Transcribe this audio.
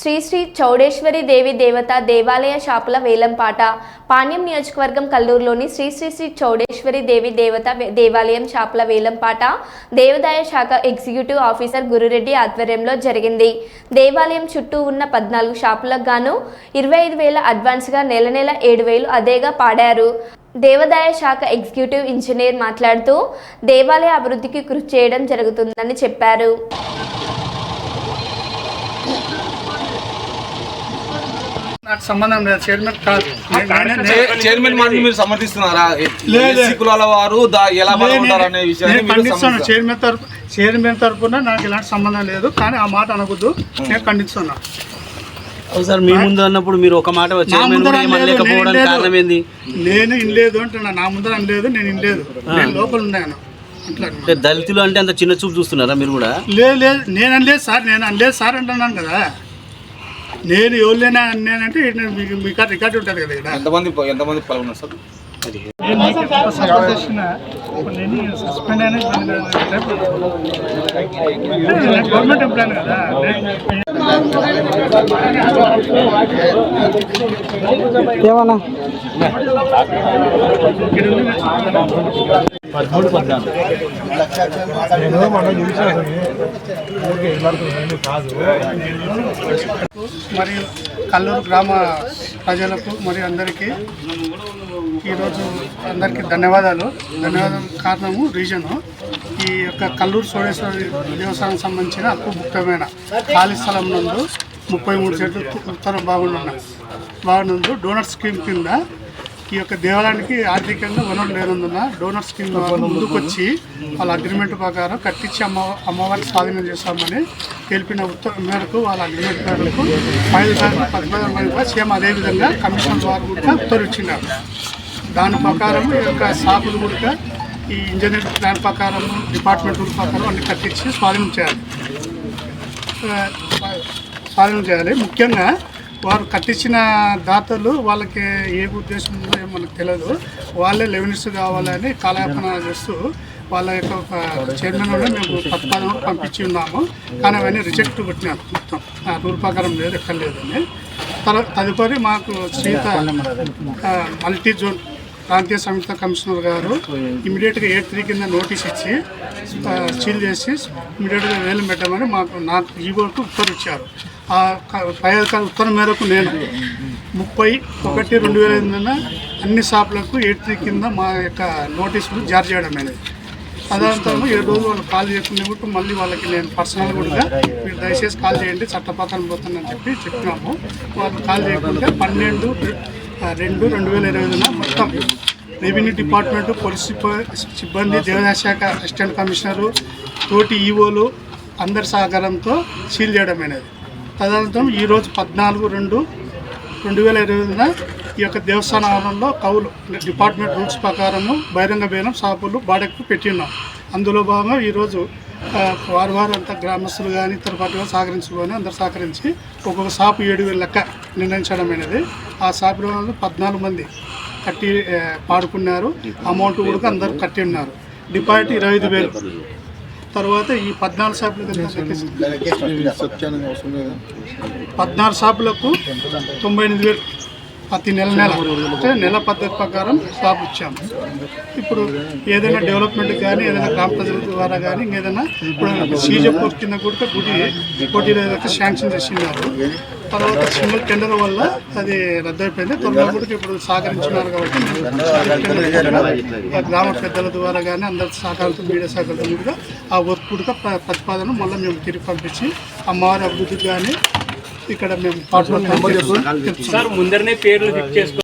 శ్రీ శ్రీ చౌడేశ్వరి దేవి దేవత దేవాలయ షాపుల వేలంపాట పాణ్యం నియోజకవర్గం కల్లూరులోని శ్రీ శ్రీ శ్రీ చౌడేశ్వరి దేవి దేవత దేవాలయం షాపుల వేలంపాట దేవాదాయ శాఖ ఎగ్జిక్యూటివ్ ఆఫీసర్ గురురెడ్డి ఆధ్వర్యంలో జరిగింది. దేవాలయం చుట్టూ ఉన్న పద్నాలుగు షాపులకు గాను ఇరవై ఐదు వేల అడ్వాన్స్గా నెల నెల ఏడు వేలు అదేగా పాడారు. దేవాదాయ శాఖ ఎగ్జిక్యూటివ్ ఇంజనీర్ మాట్లాడుతూ దేవాలయ అభివృద్ధికి కృషి చేయడం జరుగుతుందని చెప్పారు. నాకు సంబంధం లేదు. చైర్మన్ కాదు చైర్మన్ మాటలు మీరు సమర్థిస్తున్నారా? లేదు. ఎస్సీ కులాల వారు ఎలా నేను ఖండిస్తాను. చైర్మన్ తరపు చైర్మన్ తరపున నాకు ఎలాంటి సంబంధం లేదు కానీ ఆ మాట అనకూడదు. నేను ఖండిస్తున్నా సార్ మీ ముందు అన్నప్పుడు మీరు ఒక మాట నా చైర్మన్ ముందర కూడా అనలేదు, ఏమనలేకపోవడానికి నేను కారణం ఏంది నేను ఇనలేదు అంటున్నా. నా ముందర అనలేదు నేను ఇనలేదు నేను లోపల ఉన్నాను అట్లా అన్నమాట. అంటే దళితులు అంటే అంత చిన్న చూపు చూస్తున్నారా మీరు కూడా? లేదు లేదు నేను అనలేదు సార్ నేను అనలేదు సార్ అంటున్నాను కదా. నేను ఎవరినైనా అన్నానంటే నేను మీకు మీ కాడ రికార్డు ఉంటుంది కదా ఇక్కడ. ఎంతమంది ఎంతమంది పాల్గొన్నారు సార్? సస్పెండ్ అయినా గవర్నమెంట్ ఎంప్లాయ్ కదా ఏమన్నా? మరియు కల్లూరు గ్రామ ప్రజలకు మరియు అందరికీ ఈరోజు అందరికీ ధన్యవాదాలు. ధన్యవాదం కారణము రీజను ఈ యొక్క కల్లూరు సోడేశ్వరి దేవస్థానం సంబంధించిన అప్పు ముఖ్యమైన ఖాళీ స్థలం నందు ముప్పై మూడు చెట్లు ఉత్తర బాగుండు బాగున్నందు డోనర్ స్కీమ్ కింద ఈ యొక్క దేవాలయానికి ఆర్థికంగా వనరులు లేనందున డోనర్ స్కీమ్ ద్వారా ముందుకొచ్చి వాళ్ళ అగ్రిమెంట్ ప్రకారం కట్టించి అమ్మ అమ్మవారిని స్వాధీనం చేస్తామని తెలిపిన ఉత్తర్వు మేరకు వాళ్ళ అగ్రిమెంట్ మేరకు ఫైల్ ప్రతిపాదన కూడా సేమ్ అదేవిధంగా కమిషన్ వారు కూడా ఉత్తర్విచ్చినారు దాని ప్రకారం ఈ యొక్క షాపులు కూడా ఈ ఇంజనీర్ ప్లాన్ ప్రకారం డిపార్ట్మెంట్ రూల్ ప్రకారం అన్ని కట్టించి స్వాధీనం చేయాలి. స్వాధీనం చేయాలి. ముఖ్యంగా వారు కట్టించిన దాతలు వాళ్ళకి ఏ ఉద్దేశం ఉందో ఏమో మనకు తెలియదు వాళ్ళే లెవెన్స్ కావాలని కాలయాపన చేస్తూ వాళ్ళ యొక్క ఒక చైర్మన్ కూడా మేము ప్రతిపాదన పంపించి ఉన్నాము. కానీ అవన్నీ రిజెక్ట్ కొట్టినారు మొత్తం. ఆ రూల్ ప్రకారం లేదు ఎక్కడ లేదని. తర్వాత తదుపరి మాకు సీత మల్టీ జోన్ ప్రాంతీయ సంయుక్త కమిషనర్ గారు ఇమీడియట్గా ఎయిట్ త్రీ కింద నోటీస్ ఇచ్చి సీల్ చేసి ఇమీడియట్గా వేలం పెట్టమని మాకు నాకు ఈగోకు ఉత్తర్వు ఇచ్చారు ఆ పై అధికారి ఉత్తరం మేరకు నేను ముప్పై ఒకటి రెండు వేల ఎనిమిదిన అన్ని షాపులకు ఎయిట్ త్రీ కింద మా యొక్క నోటీసులు జారీ చేయడం అనేది. అనంతరం ఏడు రోజులు వాళ్ళు కాల్ చేయకుండా కూడా మళ్ళీ వాళ్ళకి నేను పర్సనల్ కూడా మీరు దయచేసి కాల్ చేయండి చట్టపత్రం పోతుందని చెప్పి చెప్పినాము. వాళ్ళు కాల్ చేయకుండా పన్నెండు రెండు రెండు వేల ఇరవై ఐదున మొత్తం రెవెన్యూ డిపార్ట్మెంట్ పోలీస్ సిబ్బంది దేవాదాయ శాఖ అసిస్టెంట్ కమిషనరు తోటి ఈఓలు అందరి సహకారంతో సీల్ చేయడం అనేది. తదనంతరం ఈరోజు పద్నాలుగు రెండు రెండు వేల ఇరవై ఐదున ఈ యొక్క దేవస్థాన ఆవరణలో కవులు డిపార్ట్మెంట్ రూల్స్ ప్రకారము బహిరంగ బేరం షాపులు బాడకు పెట్టి ఉన్నాం అందులో భాగంగా ఈరోజు వారు వారు అంతా గ్రామస్తులు కానీ ఇతర పార్టీ సహకరించుకొని అందరు సహకరించి ఒక్కొక్క షాపు ఏడు వేల లెక్క నిర్ణయించడం అనేది ఆ షాపులో వాళ్ళు పద్నాలుగు మంది కట్టి పాడుకున్నారు. అమౌంట్ కూడా అందరూ కట్టి ఉన్నారు. డిపాజిట్ ఇరవై ఐదు వేలు. తర్వాత ఈ పద్నాలుగు షాపులు పద్నాలుగు షాపులకు తొంభై ఎనిమిది వేలు. ప్రతి నెల నెల అంటే నెల పద్ధతి ప్రకారం స్లాబ్ ఇచ్చాము ఇప్పుడు ఏదైనా డెవలప్మెంట్ కానీ ఏదైనా గ్రామ ప్రజల ద్వారా కానీ ఇంకేదైనా ఇప్పుడు సీజపూర్ కింద కూడా గుడి కోటి ఇరవై శాంక్షన్ చేసినారు తర్వాత సింగిల్ టెండర్ వల్ల అది రద్దయిపోయింది. త్వరలో కూడా ఇప్పుడు సహకరించినారు కాబట్టి ఆ గ్రామ పెద్దల ద్వారా కానీ అందరి సహకారంతో మీడియా సహకారంతో కూడా ఆ వర్క్ కూడా ప్రతిపాదన మళ్ళీ మేము తిరిగి పంపించి అమ్మవారి అభివృద్ధికి కానీ ఇక్కడ మేము సార్ ముందరనే పేర్లు ఫిక్స్ చేసుకో